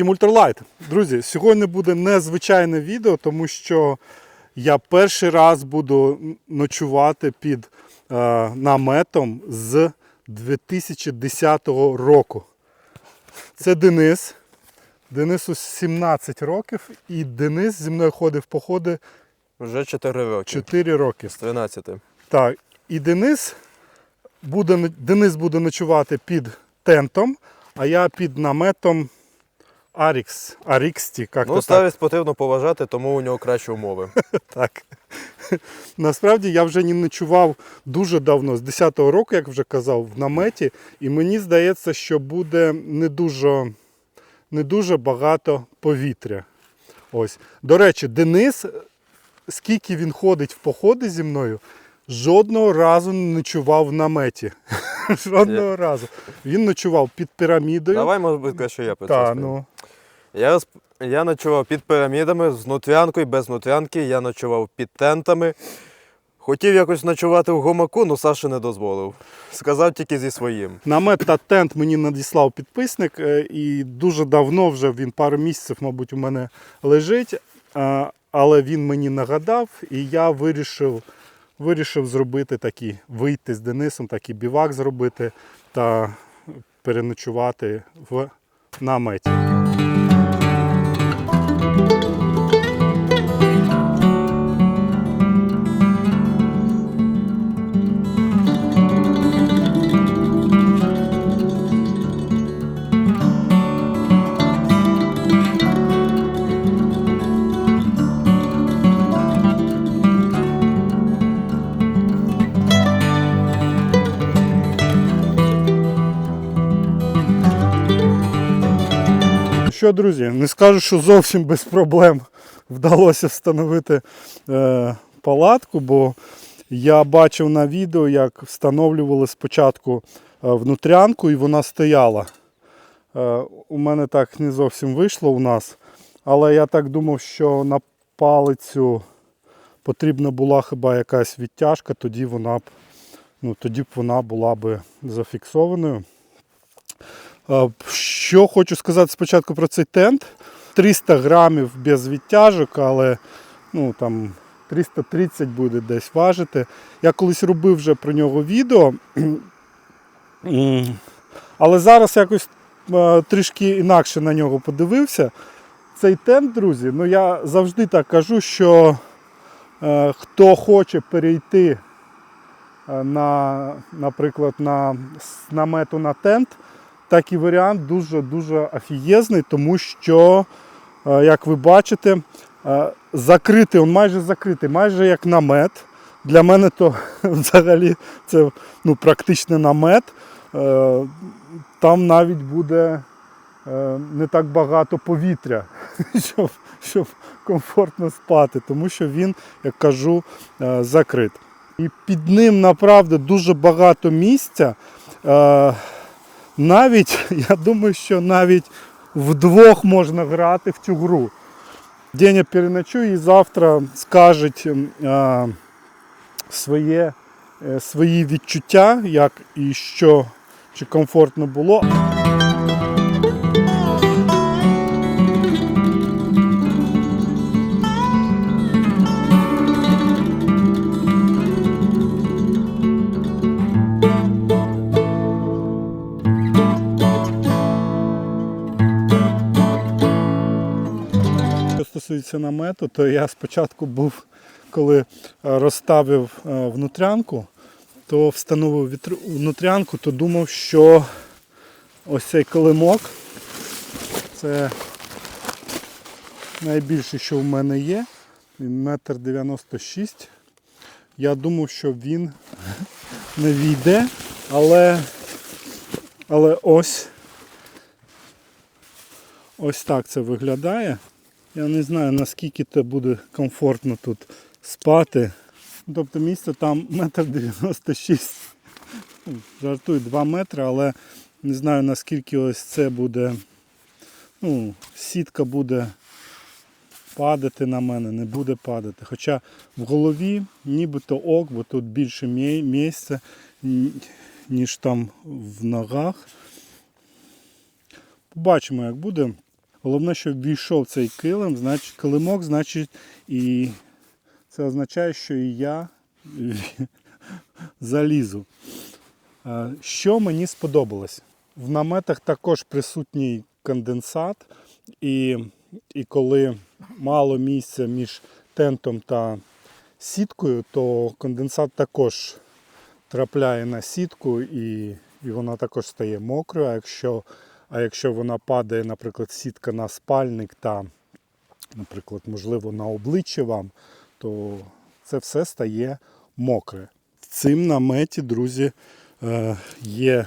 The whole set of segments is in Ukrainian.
Всім ультралайт. Друзі, сьогодні буде незвичайне відео, тому що я перший раз буду ночувати під е, наметом з 2010 року. Це Денис. Денису 17 років, і Денис зі мною ходив в походи Вже 4 роки. 4 роки. З 13. Так, і Денис буде, Денис буде ночувати під тентом, а я під наметом Арікс. Аріксті, як Ну, то так. старість потрібно поважати, тому у нього кращі умови. так. Насправді я вже не ночував дуже давно, з 10-го року, як вже казав, в наметі, і мені здається, що буде не дуже, не дуже багато повітря. Ось. До речі, Денис, скільки він ходить в походи зі мною, жодного разу не ночував в наметі. Жодного разу. Він ночував під пірамідою. Давай, може бути, краще я про це ну, Я, розп... я ночував під пірамідами з нутрянкою, без нутрянки, я ночував під тентами. Хотів якось ночувати в гумаку, але Саша не дозволив. Сказав тільки зі своїм. Намет та тент мені надіслав підписник, е, і дуже давно вже він пару місяців, мабуть, у мене лежить. Але він мені нагадав, і я вирішив, вирішив зробити такі, вийти з Денисом, такий бівак зробити та переночувати в наметі. Друзі, не скажу, що зовсім без проблем вдалося встановити е, палатку, бо я бачив на відео, як встановлювали спочатку е, внутрянку і вона стояла. Е, у мене так не зовсім вийшло у нас, але я так думав, що на палицю потрібна була хіба якась відтяжка, тоді вона б, ну, тоді б вона була би зафіксованою. Що хочу сказати спочатку про цей тент. 300 грамів без відтяжок, але ну, там 330 буде десь важити. Я колись робив вже про нього відео. Але зараз якось трішки інакше на нього подивився. Цей тент, друзі, ну я завжди так кажу, що е, хто хоче перейти е, на, наприклад, на, намету на тент, такий варіант дуже-дуже офігезний, тому що, е, як ви бачите, е, закритий, він майже закритий, майже як намет. Для мене то взагалі це ну, практично намет. Е, Там навіть буде не так багато повітря, щоб, щоб комфортно спати, тому що він, як кажу, закрит. І під ним направду дуже багато місця. Навіть, я думаю, що навіть вдвох можна грати в цю гру. Деня переночує і завтра скажуть а, своє, е, свої відчуття, як і що, чи комфортно було. Стосується намету, то я спочатку був, коли е, розставив е, внутрянку, то встановив внутрянку, то думав, що ось цей килимок це найбільше, що в мене є. Він метр 96. Я думав, що він не війде, але, але ось Ось так це виглядає. Я не знаю наскільки це буде комфортно тут спати. Тобто місце там метр 96. Ну, Жартую 2 метри, але не знаю наскільки ось це буде. Ну, сітка буде падати на мене, не буде падати. Хоча в голові нібито ок, бо тут більше місця, ніж там в ногах. Побачимо, як буде. Головне, щоб війшов цей килим, значить, килимок, значить, і це означає, що і я залізу. Е, Що мені сподобалось? В наметах також присутній конденсат, і, і коли мало місця між тентом та сіткою, то конденсат також трапляє на сітку і, і вона також стає мокрою. А якщо, а якщо вона падає, наприклад, сітка на спальник та, наприклад, можливо, на обличчя вам, то це все стає мокре. В цим наметі, друзі, е, є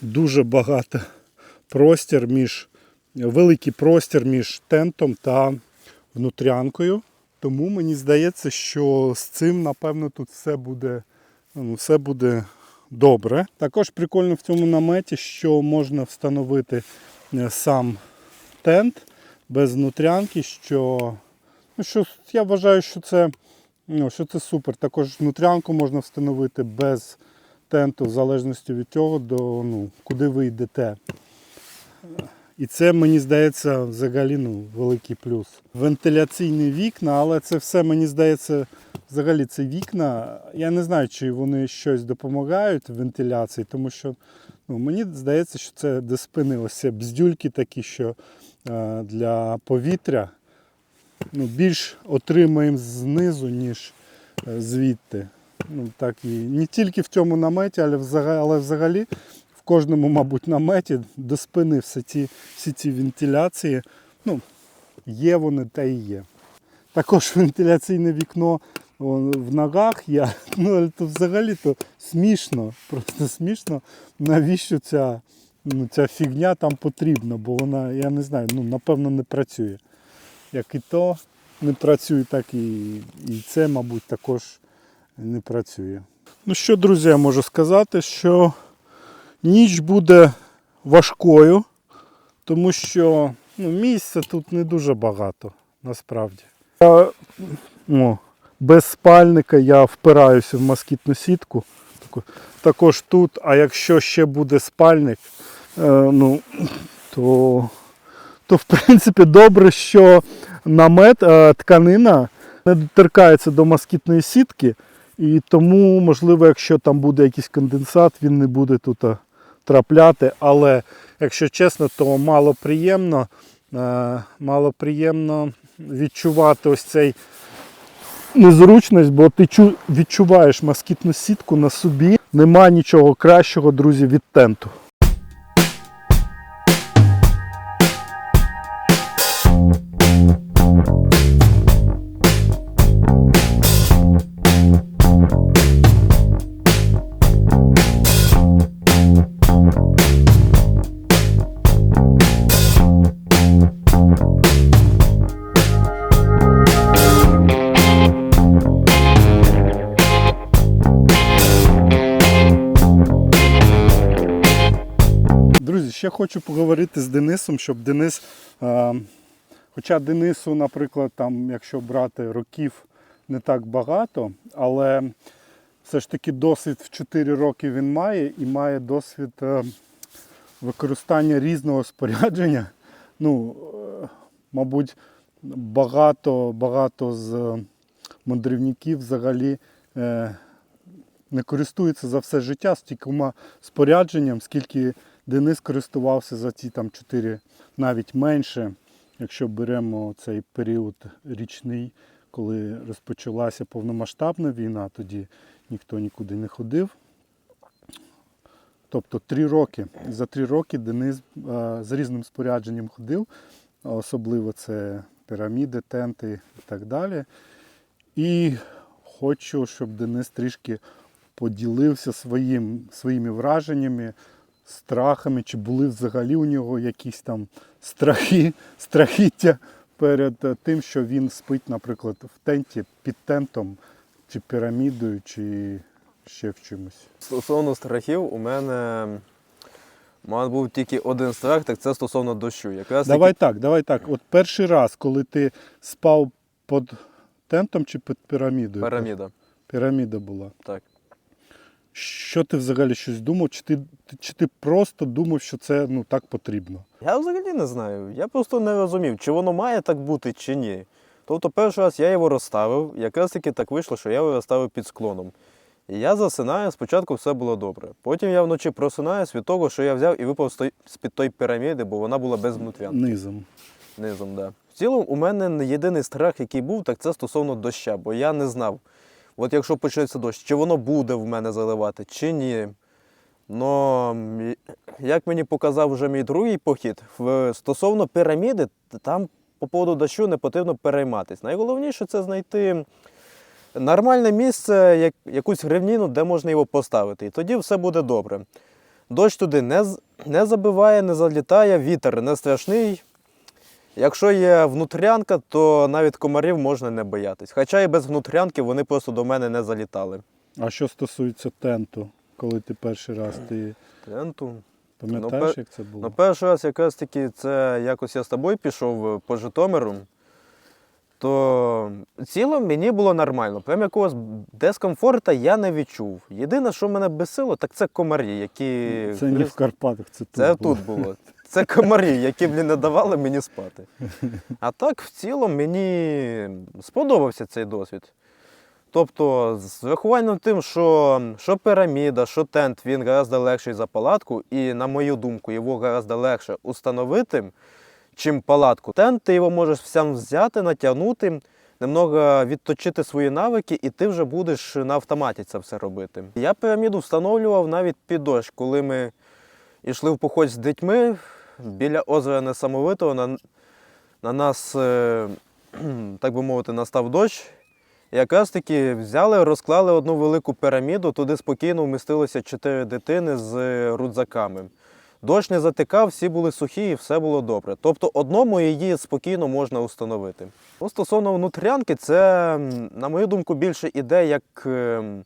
дуже багато простір між великий простір між тентом та внутрянкою. Тому мені здається, що з цим, напевно, тут все буде, ну, все буде добре. Також прикольно в цьому наметі, що можна встановити е, сам тент без внутрянки, що, ну, що я вважаю, що це, ну, що це супер. Також внутрянку можна встановити без тенту, в залежності від того, до, ну, куди ви йдете. І це, мені здається, взагалі ну, великий плюс. Вентиляційні вікна, але це все, мені здається, взагалі це вікна. Я не знаю, чи вони щось допомагають в вентиляції, тому що ну, мені здається, що це де спини ось ці бздюльки такі, що е, для повітря ну, більш отримаємо знизу, ніж е, звідти. Ну, так і не тільки в цьому наметі, але взагалі, але взагалі в кожному, мабуть, наметі до спини всі ці, всі ці вентиляції. Ну, є вони та і є. Також вентиляційне вікно в ногах є. Ну, але то взагалі то смішно, просто смішно, навіщо ця, ну, ця фігня там потрібна, бо вона, я не знаю, ну, напевно, не працює. Як і то не працює, так і, і це, мабуть, також не працює. Ну що, друзі, я можу сказати, що ніч буде важкою, тому що ну, місця тут не дуже багато, насправді. Я, о, без спальника я впираюся в москітну сітку. Також тут, а якщо ще буде спальник, е, ну, то, то в принципі добре, що намет, е, тканина не доторкається до москітної сітки. І тому, можливо, якщо там буде якийсь конденсат, він не буде тут трапляти. Але, якщо чесно, то мало приємно, е, мало приємно відчувати ось цей незручність, бо ти чу- відчуваєш москітну сітку на собі. Нема нічого кращого, друзі, від тенту. Хочу поговорити з Денисом, щоб Денис, е, хоча Денису, наприклад, там, якщо брати років не так багато, але все ж таки досвід в 4 роки він має і має досвід е, використання різного спорядження. Ну, е, мабуть, багато, багато з мандрівників взагалі е, не користуються за все життя стількома спорядженням, скільки Денис користувався за ці там 4, навіть менше, якщо беремо цей період річний, коли розпочалася повномасштабна війна, тоді ніхто нікуди не ходив. Тобто три роки. За три роки Денис е, з різним спорядженням ходив, особливо це піраміди, тенти і так далі. І хочу, щоб Денис трішки поділився своїм, своїми враженнями, страхами, чи були взагалі у нього якісь там страхи, страхіття перед е, тим, що він спить, наприклад, в тенті, під тентом, чи пірамідою, чи ще в чомусь. Стосовно страхів, у мене мабуть, був тільки один страх, так це стосовно дощу. Якраз Давай так, давай так. От перший раз, коли ти спав під тентом чи під пірамідою? піраміда. Піраміда була. Так. Що ти взагалі щось думав? Чи ти, чи ти просто думав, що це ну, так потрібно? Я взагалі не знаю. Я просто не розумів, чи воно має так бути, чи ні. Тобто, перший раз я його розставив, якраз таки так вийшло, що я його розставив під склоном. І я засинаю, спочатку все було добре. Потім я вночі просинаюсь від того, що я взяв і випав той- з-під тої піраміди, бо вона була без внутрянки. Низом. Низом, да. В цілому, у мене єдиний страх, який був, так це стосовно доща, бо я не знав. От якщо почнеться дощ, чи воно буде в мене заливати, чи ні. Но як мені показав вже мій другий похід, стосовно піраміди, там по поводу дощу не потрібно перейматись. Найголовніше це знайти нормальне місце, як, якусь гривніну, де можна його поставити. І тоді все буде добре. Дощ туди не, не забиває, не залітає, вітер не страшний. Якщо є внутрянка, то навіть комарів можна не боятись. Хоча і без внутрянки вони просто до мене не залітали. А що стосується тенту, коли ти перший раз ти Тенту. пам'ятаєш, пер- як це було? Ну, перший раз якраз таки це якось я з тобою пішов е, по Житомиру, то цілом мені було нормально. Прям якогось дискомфорту я не відчув. Єдине, що мене безсило, так це комарі, які. Це не в Карпатах, це тут. Це було. тут було. Це комарі, які блін, не давали мені спати. А так, в цілому, мені сподобався цей досвід. Тобто, з врахуванням тим, що, що піраміда, що тент, він гораздо легший за палатку, і, на мою думку, його гораздо легше установити, чим палатку. Тент ти його можеш сам взяти, натягнути, немного відточити свої навики, і ти вже будеш на автоматі це все робити. Я піраміду встановлював навіть під дощ, коли ми йшли в поход з дітьми біля озера Несамовитого. На, на нас, е, так би мовити, настав дощ. І якраз таки взяли, розклали одну велику піраміду, туди спокійно вмістилося чотири дитини з рюкзаками. Дощ не затикав, всі були сухі і все було добре. Тобто одному її спокійно можна установити. Ну, стосовно внутрянки, це, на мою думку, більше іде як ем,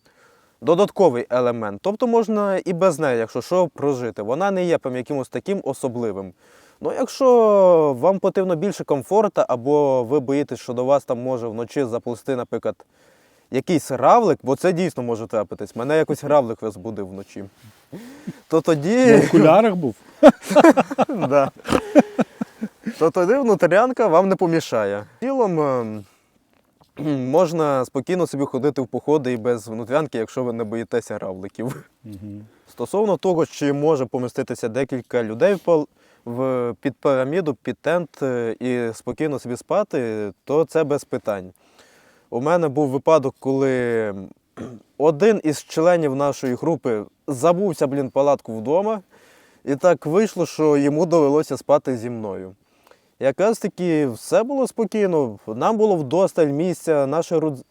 додатковий елемент. Тобто можна і без неї, якщо що, прожити. Вона не є прям якимось таким особливим. Ну, якщо вам потрібно більше комфорту, або ви боїтесь, що до вас там може вночі заплести, наприклад, якийсь равлик, бо це дійсно може трапитись. Мене якось равлик розбудив вночі. То тоді. В окулярах був? То тоді внутрянка вам не помішає. Тілом ем, можна спокійно собі ходити в походи і без внутрянки, якщо ви не боїтеся равликів. Угу. Стосовно того, чи може поміститися декілька людей в, під піраміду, під тент е, і спокійно собі спати, то це без питань. У мене був випадок, коли один із членів нашої групи забувся, блін, палатку вдома, і так вийшло, що йому довелося спати зі мною. Якраз таки все було спокійно, нам було вдосталь місця, наші рудз-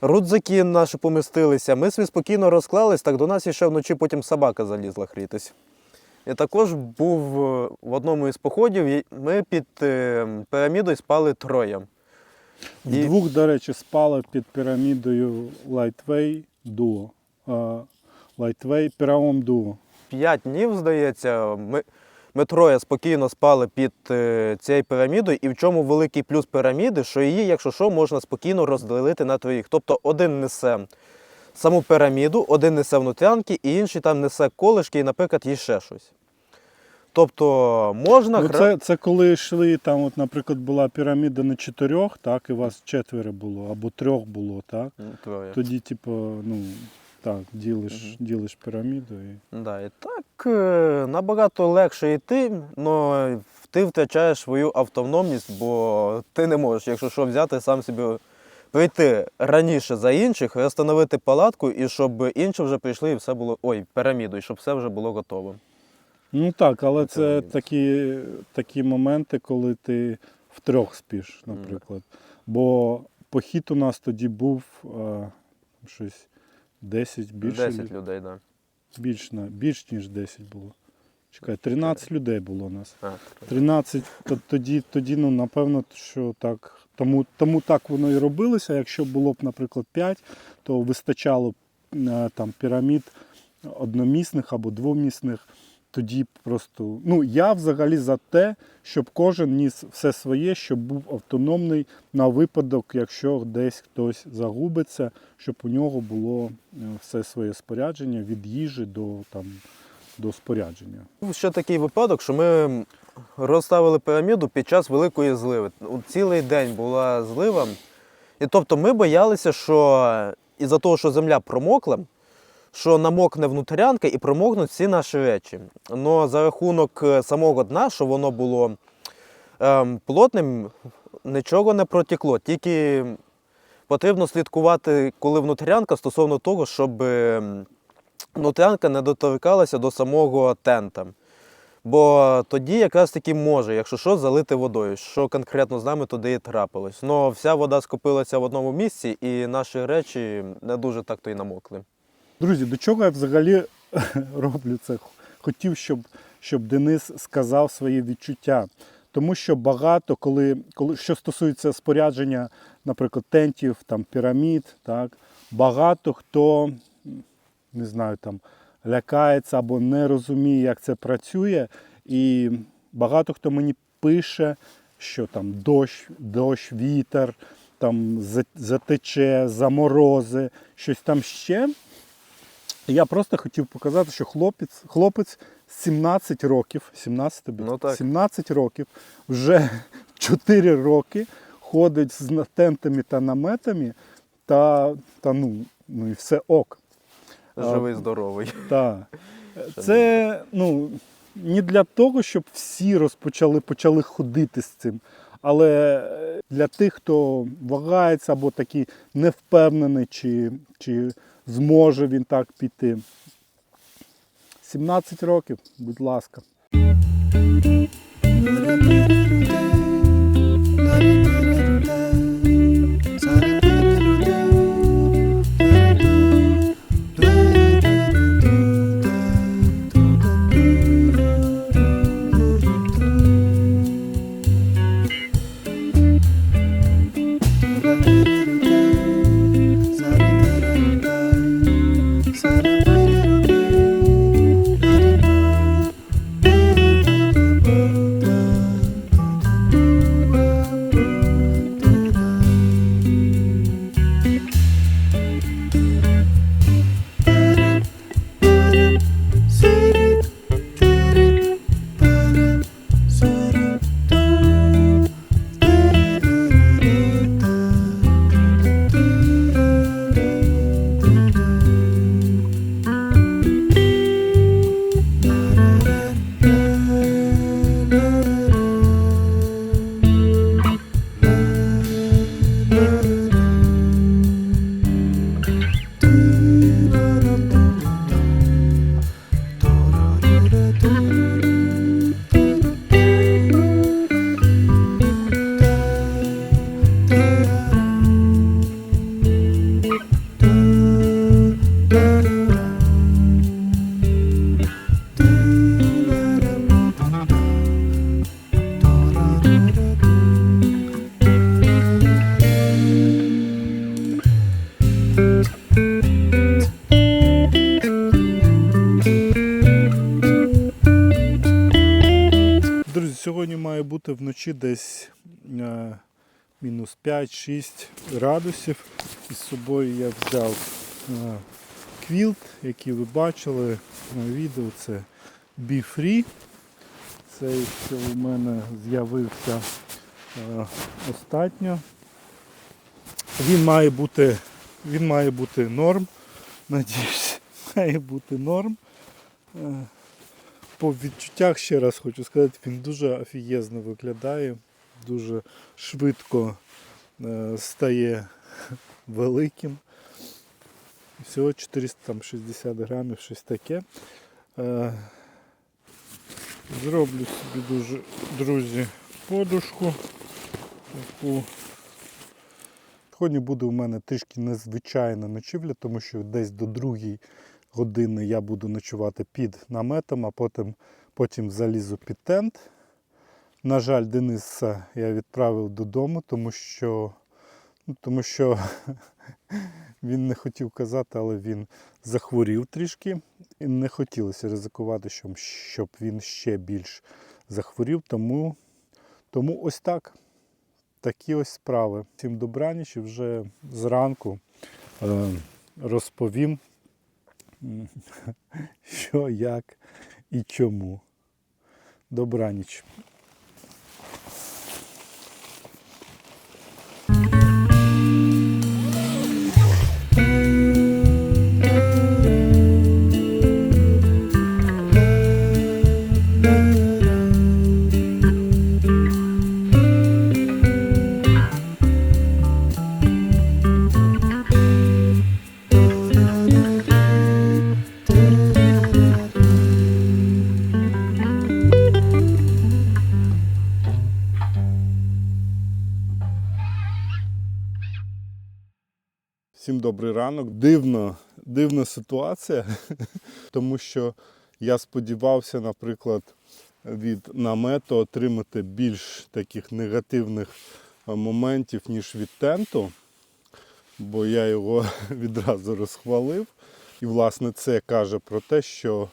рудзаки наші помістилися. Ми собі спокійно розклались, так до нас ще вночі потім собака залізла хрітись. І також був е, в одному із походів, і ми під е, пірамідою спали троє. І- Вдвох, до речі, спали під пірамідою Lightway Duo. Lightway Pyramid Duo. П'ять днів, здається, ми, ми троє спокійно спали під е, цією пірамідою. І в чому великий плюс піраміди, що її, якщо що, можна спокійно розділити на троїх. Тобто один несе саму піраміду, один несе внутрянки, і інший там несе колишки і, наприклад, є ще щось. Тобто можна Ну, це, це коли йшли, там, от, наприклад, була піраміда на чотирьох, так, і вас четверо було, або трьох було, так. Ну, троє. Тоді, типу, ну, так, ділиш, ділиш піраміду і. Да, і так е, набагато легше йти, але ти втрачаєш свою автономність, бо ти не можеш, якщо що взяти, сам собі прийти раніше за інших, розстановити палатку, і щоб інші вже прийшли і все було. Ой, піраміду, і щоб все вже було готово. Ну так, але це такі, такі моменти, коли ти втрьох спиш, наприклад. Бо похід у нас тоді був а, щось 10 більше. 10 лю- людей, так. більш, на- більш ніж 10 було. Чекай, 13 людей було у нас. А, 13, то тоді, тоді, ну, напевно, що так. Тому, тому так воно і робилося. Якщо було б, наприклад, 5, то вистачало б, е, там пірамід одномісних або двомісних тоді просто. Ну, я взагалі за те, щоб кожен ніс все своє, щоб був автономний на випадок, якщо десь хтось загубиться, щоб у нього було е, все своє спорядження від їжі до, там, до спорядження. Був ще такий випадок, що ми розставили піраміду під час великої зливи. Цілий день була злива. І тобто ми боялися, що із-за того, що земля промокла, що намокне внутрянка і промокнуть всі наші речі. Но за рахунок е, самого дна, що воно було ем, плотним, нічого не протекло. Тільки потрібно слідкувати, коли внутрянка стосовно того, щоб ем, внутрянка не доторкалася до самого тента. Бо тоді якраз таки може, якщо що, залити водою, що конкретно з нами туди і трапилось. Но вся вода скопилася в одному місці, і наші речі не дуже так то й намокли. Друзі, до чого я взагалі роблю це? Хотів, щоб, щоб Денис сказав свої відчуття. Тому що багато, коли, коли що стосується спорядження, наприклад, тентів, там, пірамід, так, багато хто не знаю, там, лякається або не розуміє, як це працює. І багато хто мені пише, що там дощ, дощ, вітер, там затече, заморози, щось там ще. Я просто хотів показати, що хлопець, хлопець 17 років, 17, тобі? Ну так. 17 років, вже 4 роки ходить з тентами та наметами, та, та ну, ну і все ок. Живий, здоровий. Так. Це ну, не для того, щоб всі розпочали почали ходити з цим. Але е, для тих, хто вагається або такий невпевнений, чи, чи зможе він так піти. 17 років, будь ласка. Вночі десь е, мінус 5-6 градусів. Із собою я взяв е, квілт, який ви бачили на відео. Це Be Free. Цей, що у мене з'явився е, остатньо. Він має бути, він має бути норм. Надіюсь, має бути норм. По відчуттях ще раз хочу сказати, він дуже офігезно виглядає, дуже швидко е, стає великим. Всього 460 грамів, щось таке. Е, зроблю собі дуже, друзі, подушку. Таку. Сьогодні буде у мене трішки незвичайна ночівля, тому що десь до другої години я буду ночувати під наметом, а потім, потім залізу під тент. На жаль, Дениса я відправив додому, тому що Ну, тому що він не хотів казати, але він захворів трішки. І не хотілося ризикувати, щоб, він ще більш захворів. Тому, тому ось так. Такі ось справи. Всім добраніч і вже зранку е, розповім, що, як і чому. Добраніч. Добрий ранок. Дивно, дивна ситуація, тому що я сподівався, наприклад, від намету отримати більш таких негативних е, моментів, ніж від тенту, бо я його відразу розхвалив. І, власне, це каже про те, що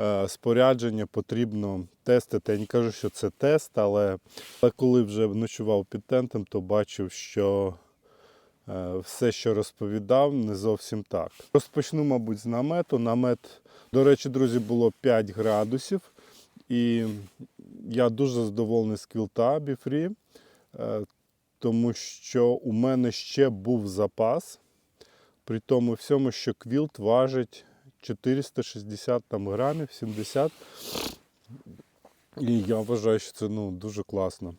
е, спорядження потрібно тестити. Я не кажу, що це тест, але, коли вже ночував під тентом, то бачив, що все, що розповідав, не зовсім так. Розпочну, мабуть, з намету. Намет, до речі, друзі, було 5 градусів. І я дуже задоволений з квілта Біфрі, е, тому що у мене ще був запас. При тому всьому, що квілт важить 460 там, грамів, 70. І я вважаю, що це ну, дуже класно.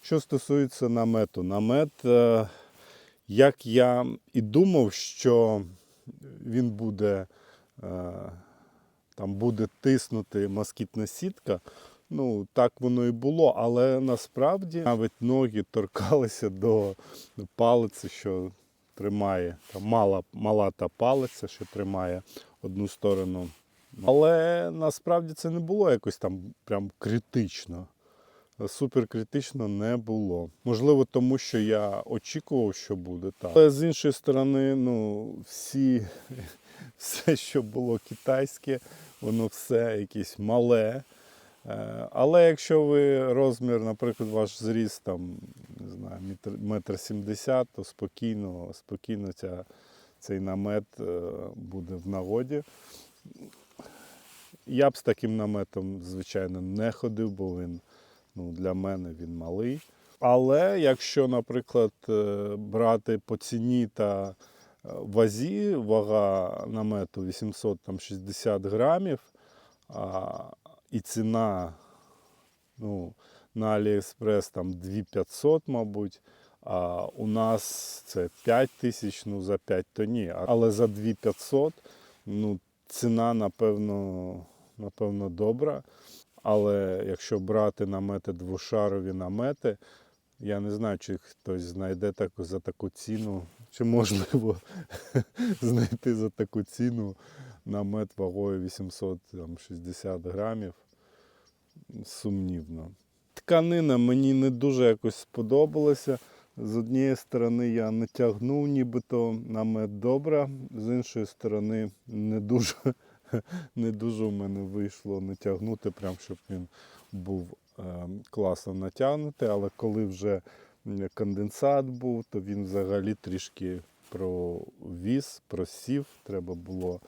Що стосується намету, намет. Як я і думав, що він буде, е, там буде тиснути москітна сітка, ну так воно і було, але насправді навіть ноги торкалися до палиці, що тримає, там мала, мала та палиця, що тримає одну сторону. Але насправді це не було якось там прям критично супер критично не було. Можливо, тому що я очікував, що буде так. Але з іншої сторони, ну, всі, все, що було китайське, воно все якесь мале. Е, Але якщо ви розмір, наприклад, ваш зріст там, не знаю, метр- метр сімдесят, то спокійно, спокійно ця, цей намет е, буде в нагоді. Я б з таким наметом, звичайно, не ходив, бо він ну, для мене він малий. Але якщо, наприклад, е, брати по ціні та е, вазі, вага намету 860 грамів, а, і ціна ну, на Аліекспрес там 2500, мабуть. А у нас це 5 тисяч, ну за 5 то ні. Але за 2500 ну, ціна, напевно, напевно, добра. Але якщо брати намети двошарові намети, я не знаю, чи хтось знайде таку за таку ціну, чи можливо знайти за таку ціну намет вагою 860 грамів. Сумнівно. Тканина мені не дуже якось сподобалася. З однієї сторони я не тягнув нібито намет добре, з іншої сторони не дуже не дуже в мене вийшло натягнути, прям щоб він був е, класно натягнутий, але коли вже конденсат був, то він взагалі трішки провіз, просів. Треба було,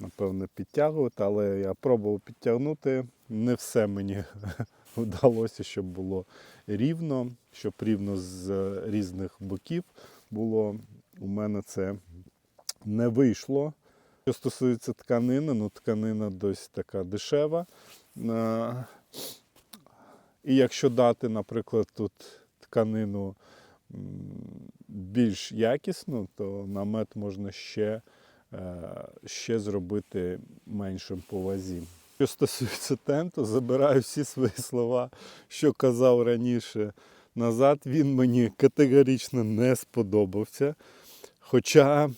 напевно, підтягувати, але я пробував підтягнути. Не все мені вдалося, щоб було рівно, щоб рівно з різних боків було. У мене це не вийшло. Що стосується тканини, ну тканина досить така дешева. Е, І якщо дати, наприклад, тут тканину більш якісну, то намет можна ще, е, ще зробити меншим по вазі. Що стосується тенту, забираю всі свої слова, що казав раніше назад. Він мені категорично не сподобався. Хоча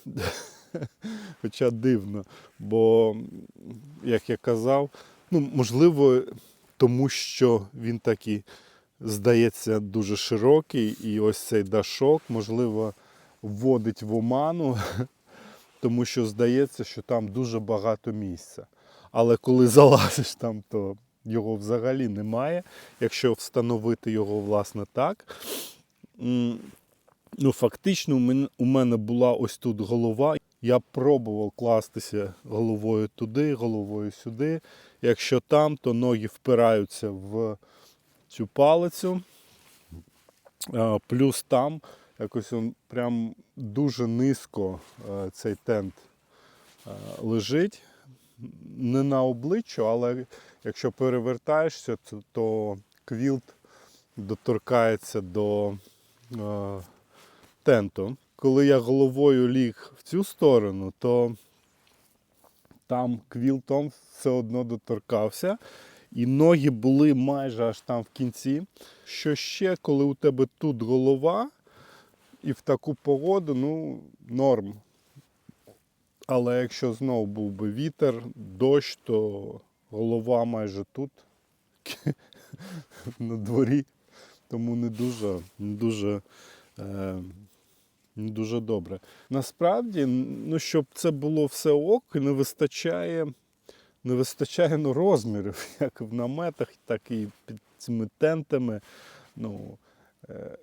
Хоча дивно, бо, як я казав, ну, можливо, тому що він такий здається, дуже широкий, і ось цей дашок, можливо, вводить в оману, тому що здається, що там дуже багато місця. Але коли залазиш там, то його взагалі немає. Якщо встановити його власне так. Ну, фактично, у мене була ось тут голова. Я пробував кластися головою туди, головою сюди. Якщо там, то ноги впираються в цю палицю. Плюс там якось він прям дуже низько е, цей тент е, лежить. Не на обличчю, але якщо перевертаєшся, то, квілт доторкається до е, тенту. Коли я головою ліг в цю сторону, то там квілтом все одно доторкався. І ноги були майже аж там в кінці. Що ще, коли у тебе тут голова, і в таку погоду, ну, норм. Але якщо знов був би вітер, дощ, то голова майже тут на дворі. Тому не дуже, не дуже, е, дуже добре. Насправді, ну, щоб це було все ок, не вистачає, не вистачає ну, розмірів, як в наметах, так і під цими тентами. Ну, е,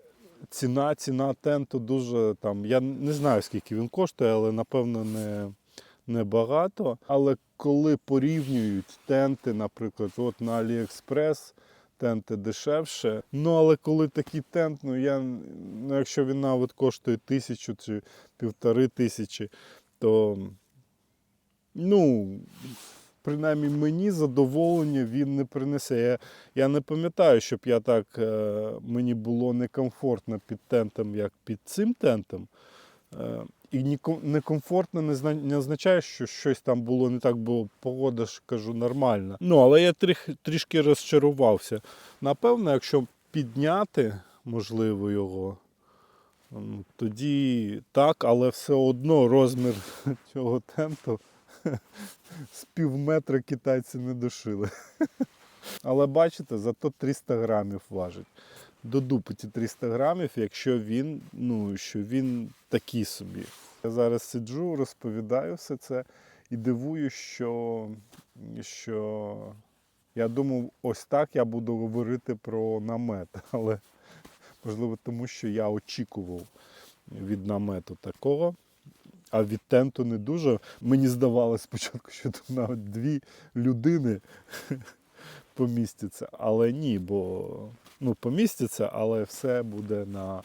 ціна, ціна тенту дуже там. Я не знаю, скільки він коштує, але напевно не, не багато. Але коли порівнюють тенти, наприклад, от на AliExpress, тенти дешевше. Ну, але коли такий тент, ну я ну, якщо він навіть коштує тисячу чи півтори тисячі, то ну. Принаймні мені задоволення він не принесе. Я, я не пам'ятаю, щоб я так е, мені було некомфортно під тентом, як під цим тентом. Е, і некомфортно не, означає, що щось там було не так, бо погода ж кажу нормальна. Ну, але я тріх, трішки розчарувався. Напевно, якщо підняти, можливо, його, тоді так, але все одно розмір цього тенту з пів метра китайці не дошили. Але бачите, зато 300 грамів важить. До дупи ці 300 грамів, якщо він, ну, що він такий собі. Я зараз сиджу, розповідаю все це і дивую, що, що я думав, ось так я буду говорити про намет. Але можливо, тому що я очікував від намету такого. А від тенту не дуже. Мені здавалося спочатку, що тут навіть дві людини помістяться. Але ні, бо ну, помістяться, але все буде на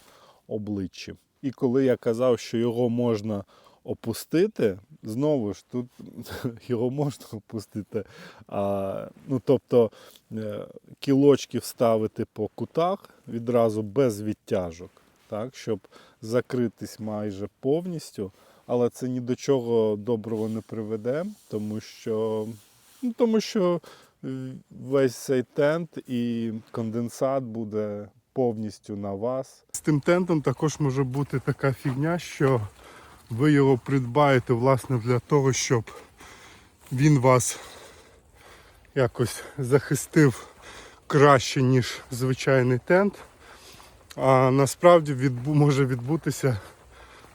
обличчі. І коли я казав, що його можна опустити, знову ж тут його можна опустити. А, ну, тобто е, кілочки вставити по кутах відразу без відтяжок, так, щоб закритись майже повністю. Але це ні до чого доброго не приведе, тому що, ну, тому що весь цей тент і конденсат буде повністю на вас. З тим тентом також може бути така фігня, що ви його придбаєте власне для того, щоб він вас якось захистив краще, ніж звичайний тент. А насправді відбу- може відбутися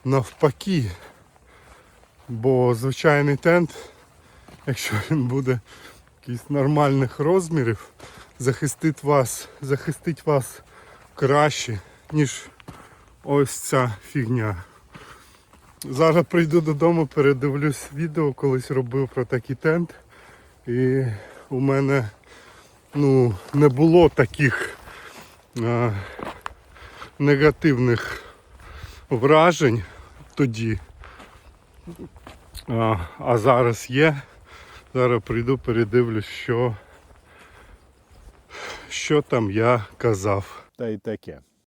навпаки. Бо звичайний тент, якщо він буде якийсь нормальних розмірів, захистить вас, захистить вас краще, ніж ось ця фігня. Зараз прийду додому, передивлюсь відео, колись робив про такий тент. І у мене ну, не було таких а, негативних вражень тоді. А, а зараз є. Зараз прийду, передивлюсь, що, що там я казав. Та й таке.